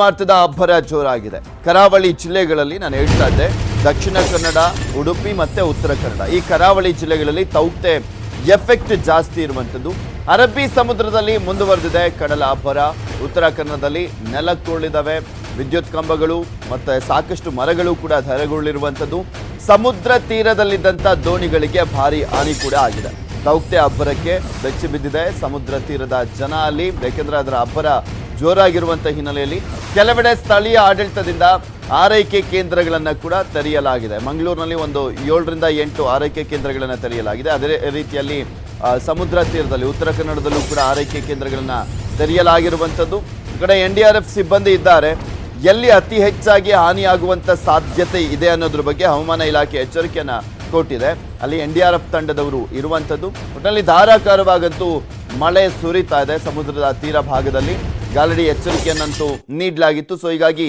ಮಾರ್ತದ ಅಬ್ಬರ ಜೋರಾಗಿದೆ. ಕರಾವಳಿ ಜಿಲ್ಲೆಗಳಲ್ಲಿ ನಾನು ಹೇಳ್ತಾ ಇದ್ದೆ, ದಕ್ಷಿಣ ಕನ್ನಡ, ಉಡುಪಿ ಮತ್ತೆ ಉತ್ತರ ಕನ್ನಡ. ಈ ಕರಾವಳಿ ಜಿಲ್ಲೆಗಳಲ್ಲಿ ತೌಕ್ತೆ ಎಫೆಕ್ಟ್ ಜಾಸ್ತಿ ಇರುವಂಥದ್ದು. ಅರಬ್ಬಿ ಸಮುದ್ರದಲ್ಲಿ ಮುಂದುವರೆದಿದೆ, ಕಡಲ ಅಬ್ಬರ. ಉತ್ತರ ಕನ್ನಡದಲ್ಲಿ ನೆಲಕ್ಕುರುಳಿದಾವೆ ವಿದ್ಯುತ್ ಕಂಬಗಳು ಮತ್ತೆ ಸಾಕಷ್ಟು ಮರಗಳು ಕೂಡ ಧರೆಗೊಳ್ಳಿರುವಂಥದ್ದು ಸಮುದ್ರ ತೀರದಲ್ಲಿದ್ದಂಥ ದೋಣಿಗಳಿಗೆ ಭಾರಿ ಹಾನಿ ಕೂಡ ಆಗಿದೆ. ತೌಕ್ತೆ ಅಬ್ಬರಕ್ಕೆ ಬೆಚ್ಚಿ ಬಿದ್ದಿದೆ. ಸಮುದ್ರ ತೀರದ ಜನ ಅಲ್ಲಿ. ಯಾಕೆಂದ್ರೆ ಅದರ ಅಬ್ಬರ ಜೋರಾಗಿರುವಂಥ ಹಿನ್ನೆಲೆಯಲ್ಲಿ ಕೆಲವೆಡೆ ಸ್ಥಳೀಯ ಆಡಳಿತದಿಂದ ಆರೈಕೆ ಕೇಂದ್ರಗಳನ್ನು ಕೂಡ ತೆರೆಯಲಾಗಿದೆ. ಮಂಗಳೂರಿನಲ್ಲಿ ಒಂದು ಏಳರಿಂದ ಎಂಟು ಆರೈಕೆ ಕೇಂದ್ರಗಳನ್ನು ತೆರೆಯಲಾಗಿದೆ. ಅದೇ ರೀತಿಯಲ್ಲಿ ಸಮುದ್ರ ತೀರದಲ್ಲಿ, ಉತ್ತರ ಕನ್ನಡದಲ್ಲೂ ಕೂಡ ಆರೈಕೆ ಕೇಂದ್ರಗಳನ್ನು ತೆರೆಯಲಾಗಿರುವಂಥದ್ದು. ಈ ಕಡೆ ಎನ್ ಡಿ ಆರ್ ಎಫ್ ಸಿಬ್ಬಂದಿ ಇದ್ದಾರೆ. ಎಲ್ಲಿ ಅತಿ ಹೆಚ್ಚಾಗಿ ಹಾನಿಯಾಗುವಂತ ಸಾಧ್ಯತೆ ಇದೆ ಅನ್ನೋದ್ರ ಬಗ್ಗೆ ಹವಾಮಾನ ಇಲಾಖೆ ಎಚ್ಚರಿಕೆಯನ್ನ ಕೊಟ್ಟಿದೆ ಅಲ್ಲಿ ಎನ್ ಡಿ ಆರ್ ಎಫ್ ತಂಡದವರು ಇರುವಂಥದ್ದು. ಒಟ್ಟಿನಲ್ಲಿ ಧಾರಾಕಾರವಾಗಂತೂ ಮಳೆ ಸುರಿತಾ ಇದೆ ಸಮುದ್ರದ ತೀರ ಭಾಗದಲ್ಲಿ. ಗಾಲಡಿ ಎಚ್ಚರಿಕೆಯನ್ನಂತೂ ನೀಡಲಾಗಿತ್ತು. ಸೊ ಹೀಗಾಗಿ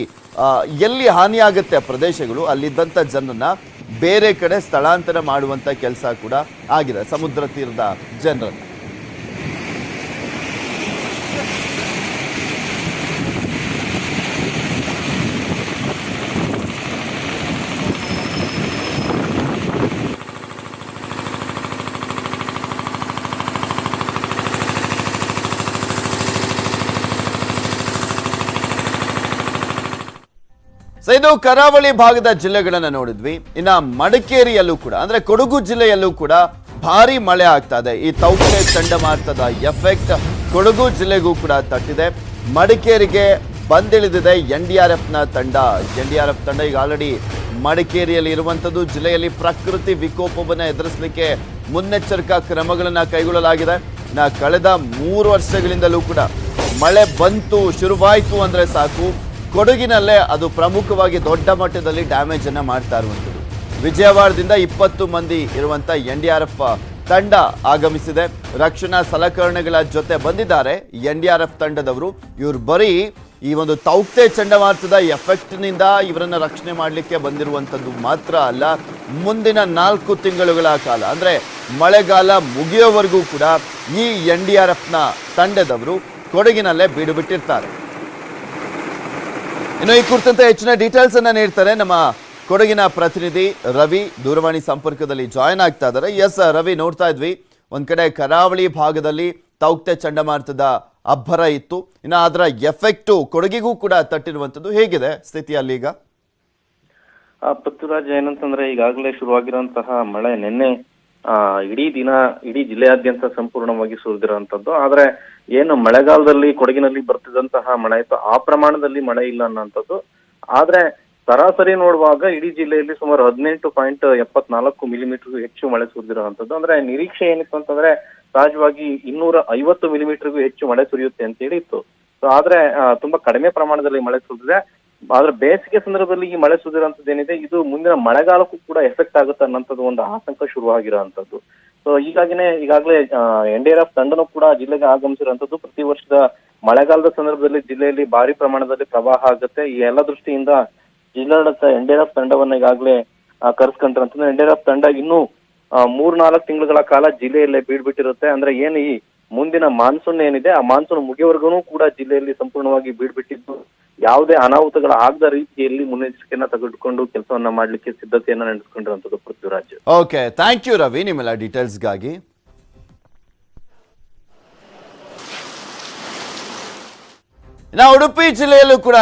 ಎಲ್ಲಿ ಹಾನಿಯಾಗುತ್ತೆ ಪ್ರದೇಶಗಳು, ಅಲ್ಲಿದ್ದಂಥ ಜನರನ್ನ ಬೇರೆ ಕಡೆ ಸ್ಥಳಾಂತರ ಮಾಡುವಂತ ಕೆಲಸ ಕೂಡ ಆಗಿದೆ, ಸಮುದ್ರ ತೀರದ ಜನರನ್ನ. ಸೊ ಇದು ಕರಾವಳಿ ಭಾಗದ ಜಿಲ್ಲೆಗಳನ್ನ ನೋಡಿದ್ವಿ. ಇನ್ನು ಮಡಿಕೇರಿಯಲ್ಲೂ ಕೂಡ, ಅಂದ್ರೆ ಕೊಡಗು ಜಿಲ್ಲೆಯಲ್ಲೂ ಕೂಡ ಭಾರಿ ಮಳೆ ಆಗ್ತಾ ಇದೆ. ಈ ತಂಡ ಚಂಡಮಾರುತದ ಎಫೆಕ್ಟ್ ಕೊಡಗು ಜಿಲ್ಲೆಗೂ ಕೂಡ ತಟ್ಟಿದೆ. ಮಡಿಕೇರಿಗೆ ಬಂದಿಳಿದಿದೆ ಎನ್ ಡಿ ಆರ್ ಎಫ್ನ ತಂಡ. ಎನ್ ಡಿ ಆರ್ ಎಫ್ ತಂಡ ಈಗ ಆಲ್ರೆಡಿ ಮಡಿಕೇರಿಯಲ್ಲಿ ಇರುವಂತದ್ದು. ಜಿಲ್ಲೆಯಲ್ಲಿ ಪ್ರಕೃತಿ ವಿಕೋಪವನ್ನು ಎದುರಿಸಲಿಕ್ಕೆ ಮುನ್ನೆಚ್ಚರಿಕಾ ಕ್ರಮಗಳನ್ನ ಕೈಗೊಳ್ಳಲಾಗಿದೆ. ನಾ ಕಳೆದ ಮೂರು ವರ್ಷಗಳಿಂದಲೂ ಕೂಡ ಮಳೆ ಬಂತು, ಶುರುವಾಯಿತು ಅಂದ್ರೆ ಸಾಕು. ಕೊಡಗಿನಲ್ಲೇ ಅದು ಪ್ರಮುಖವಾಗಿ ದೊಡ್ಡ ಮಟ್ಟದಲ್ಲಿ ಡ್ಯಾಮೇಜ್ ಅನ್ನ ಮಾಡ್ತಾ ಇರುವಂಥದ್ದು. ವಿಜಯವಾಡದಿಂದ ಇಪ್ಪತ್ತು ಮಂದಿ ಇರುವಂತ ಎನ್ ಡಿ ಆರ್ ಎಫ್ ತಂಡ ಆಗಮಿಸಿದೆ. ರಕ್ಷಣಾ ಸಲಕರಣೆಗಳ ಜೊತೆ ಬಂದಿದ್ದಾರೆ. ಎನ್ ಡಿ ಆರ್ ಎಫ್ ತಂಡದವರು ಇವರು ಬರೀ ಈ ಒಂದು ತೌಕ್ತೆ ಚಂಡಮಾರುತದ ಎಫೆಕ್ಟ್ನಿಂದ ಇವರನ್ನ ರಕ್ಷಣೆ ಮಾಡಲಿಕ್ಕೆ ಬಂದಿರುವಂಥದ್ದು ಮಾತ್ರ ಅಲ್ಲ, ಮುಂದಿನ ನಾಲ್ಕು ತಿಂಗಳುಗಳ ಕಾಲ, ಅಂದ್ರೆ ಮಳೆಗಾಲ ಮುಗಿಯೋವರೆಗೂ ಕೂಡ ಈ ಎನ್ ಡಿ ಆರ್ ಎಫ್ನ ತಂಡದವರು ಕೊಡಗಿನಲ್ಲೇ ಬೀಡು ಬಿಟ್ಟಿರ್ತಾರೆ ಇನ್ನು ಈ ಕುರಿತಂತೆ ಹೆಚ್ಚಿನ ಡೀಟೇಲ್ಸ್ ಅನ್ನ ನೀಡ್ತಾರೆ. ನಮ್ಮ ಕೊಡಗಿನ ಪ್ರತಿನಿಧಿ ರವಿ ದೂರವಾಣಿ ಸಂಪರ್ಕದಲ್ಲಿ ಜಾಯ್ನ್ ಆಗ್ತಾ ಇದ್ದಾರೆ. ಎಸ್ ರವಿ ನೋಡ್ತಾ ಇದ್ವಿ. ಒಂದ್ ಕಡೆ ಕರಾವಳಿ ಭಾಗದಲ್ಲಿ ತೌಕ್ತೆ ಚಂಡಮಾರುತದ ಅಬ್ಬರ ಇತ್ತು. ಇನ್ನು ಅದರ ಎಫೆಕ್ಟು ಕೊಡಗಿಗೂ ಕೂಡ ತಟ್ಟಿರುವಂತದ್ದು ಹೇಗಿದೆ? ಸ್ಥಿತಿ ಅಲ್ಲಿ ಈಗ ಆ, ಪೃಥ್ವಿರಾಜ್, ಏನಂತಂದ್ರೆ ಈಗಾಗಲೇ ಶುರುವಾಗಿರುವಂತಹ ಮಳೆ ನಿನ್ನೆ ಇಡೀ ದಿನ, ಇಡೀ ಜಿಲ್ಲೆಯಾದ್ಯಂತ ಸಂಪೂರ್ಣವಾಗಿ ಸುರಿದಿರುವಂತದ್ದು ಆದ್ರೆ ಏನು ಮಳೆಗಾಲದಲ್ಲಿ ಕೊಡಗಿನಲ್ಲಿ ಬರ್ತಿದ್ದಂತಹ ಮಳೆ ಇತ್ತು ಆ ಪ್ರಮಾಣದಲ್ಲಿ ಮಳೆ ಇಲ್ಲ ಅನ್ನೋಂಥದ್ದು. ಆದ್ರೆ ಸರಾಸರಿ ನೋಡುವಾಗ ಇಡೀ ಜಿಲ್ಲೆಯಲ್ಲಿ ಸುಮಾರು ಹದಿನೆಂಟು ಪಾಯಿಂಟ್ ಎಪ್ಪತ್ನಾಲ್ಕು ಮಿಲಿಮೀಟರ್ ಹೆಚ್ಚು ಮಳೆ ಸುರಿದಿರುವಂತದ್ದು ಅಂದ್ರೆ ನಿರೀಕ್ಷೆ ಏನಿತ್ತು ಅಂತಂದ್ರೆ ಸಹಜವಾಗಿ ಇನ್ನೂರ ಐವತ್ತು ಮಿಲಿಮೀಟರ್ಗೂ ಹೆಚ್ಚು ಮಳೆ ಸುರಿಯುತ್ತೆ ಅಂತ ಹೇಳಿ ಇತ್ತು ಸೊ ಆದ್ರೆ ತುಂಬಾ ಕಡಿಮೆ ಪ್ರಮಾಣದಲ್ಲಿ ಮಳೆ ಸುರಿದಿದೆ. ಆದ್ರೆ ಬೇಸಿಗೆ ಸಂದರ್ಭದಲ್ಲಿ ಈ ಮಳೆ ಸುರಿದಿರೋಂಥದ್ದು ಏನಿದೆ ಇದು ಮುಂದಿನ ಮಳೆಗಾಲಕ್ಕೂ ಕೂಡ ಎಫೆಕ್ಟ್ ಆಗುತ್ತೆ ಅನ್ನೋಂಥದ್ದು ಒಂದು ಆತಂಕ ಶುರುವಾಗಿರೋಂಥದ್ದು. ಸೊ ಹೀಗಾಗಿನೇ ಈಗಾಗಲೇ ಎನ್ ಡಿ ಆರ್ ಎಫ್ ತಂಡನೂ ಕೂಡ ಜಿಲ್ಲೆಗೆ ಆಗಮಿಸಿರುವಂತದ್ದು ಪ್ರತಿ ವರ್ಷದ ಮಳೆಗಾಲದ ಸಂದರ್ಭದಲ್ಲಿ ಜಿಲ್ಲೆಯಲ್ಲಿ ಭಾರಿ ಪ್ರಮಾಣದಲ್ಲಿ ಪ್ರವಾಹ ಆಗುತ್ತೆ. ಈ ಎಲ್ಲ ದೃಷ್ಟಿಯಿಂದ ಜಿಲ್ಲಾಡಳಿತ ಎನ್ ಡಿ ಆರ್ ಎಫ್ ತಂಡವನ್ನ ಈಗಾಗಲೇ ಕರೆಸ್ಕೊಂಡ್ರಂತಂದ್ರೆ ಎನ್ ಡಿ ಆರ್ ಎಫ್ ತಂಡ ಇನ್ನೂ ಆ, ಮೂರ್ ನಾಲ್ಕು ತಿಂಗಳುಗಳ ಕಾಲ ಜಿಲ್ಲೆಯಲ್ಲೇ ಬೀಡ್ಬಿಟ್ಟಿರುತ್ತೆ ಅಂದ್ರೆ ಏನು ಈ ಮುಂದಿನ ಮಾನ್ಸೂನ್ ಏನಿದೆ ಆ ಮಾನ್ಸೂನ್ ಮುಗಿಯವರೆಗೂ ಕೂಡ ಜಿಲ್ಲೆಯಲ್ಲಿ ಸಂಪೂರ್ಣವಾಗಿ ಬೀಡ್ಬಿಟ್ಟಿದ್ದು ಯಾವುದೇ ಅನಾಹುತಗಳ ಆಗದ ರೀತಿಯಲ್ಲಿ ಮುನ್ನೆಚ್ಚರಿಕೆಯನ್ನ ತೆಗೆದುಕೊಂಡು ಕೆಲಸವನ್ನ ಮಾಡಲಿಕ್ಕೆ ಸಿದ್ಧತೆಯನ್ನ ನಡೆಸಿಕೊಂಡಿರುವಂತದ್ದು Prithviraj. Okay thank you Ravi ನಿಮ್ಮೆಲ್ಲ ಡೀಟೇಲ್ಸ್ಗಾಗಿ ನಾವು ಉಡುಪಿ ಜಿಲ್ಲೆಯಲ್ಲೂ ಕೂಡ